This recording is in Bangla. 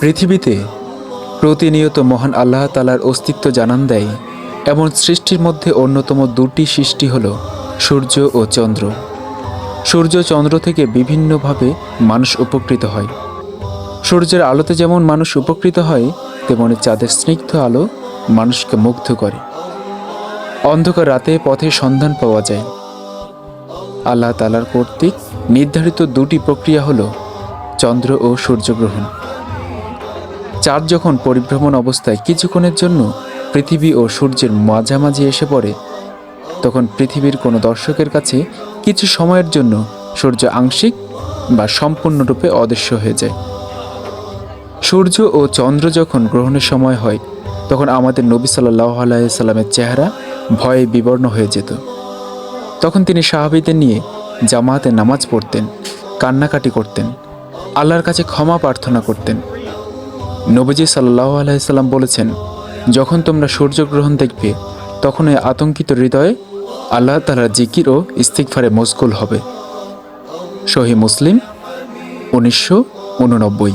পৃথিবীতে প্রতিনিয়ত মহান আল্লাহ তালার অস্তিত্ব জানান দেয়, এমন সৃষ্টির মধ্যে অন্যতম দুটি সৃষ্টি হল সূর্য ও চন্দ্র। সূর্য চন্দ্র থেকে বিভিন্নভাবে মানুষ উপকৃত হয়। সূর্যের আলোতে যেমন মানুষ উপকৃত হয়, তেমনি চাঁদের স্নিগ্ধ আলো মানুষকে মুগ্ধ করে। অন্ধকার রাতে পথে সন্ধান পাওয়া যায়। আল্লাহ তালার কর্তৃক নির্ধারিত দুটি প্রক্রিয়া হল চন্দ্র ও সূর্যগ্রহণ। চাঁদ যখন পরিভ্রমণ অবস্থায় কিছুক্ষণের জন্য পৃথিবী ও সূর্যের মাঝামাঝি এসে পড়ে, তখন পৃথিবীর কোনো দর্শকের কাছে কিছু সময়ের জন্য সূর্য আংশিক বা সম্পূর্ণরূপে অদৃশ্য হয়ে যায়। সূর্য ও চন্দ্র যখন গ্রহণের সময় হয়, তখন আমাদের নবী সাল্লাহ আলাইসাল্লামের চেহারা ভয়ে বিবর্ণ হয়ে যেত। তখন তিনি সাহাবিদের নিয়ে জামাতে নামাজ পড়তেন, কান্নাকাটি করতেন। আল্লাহর কাছে ক্ষমা প্রার্থনা করতেন। নবীজি সাল্লাহ আলাইসাল্লাম বলেছেন, যখন তোমরা সূর্যগ্রহণ দেখবে, তখন এই আতঙ্কিত হৃদয়ে আল্লাহ তালার জিকির ও ইস্তিকফারে মশগুল হবে। শহী মুসলিম, উনিশশো উননব্বই।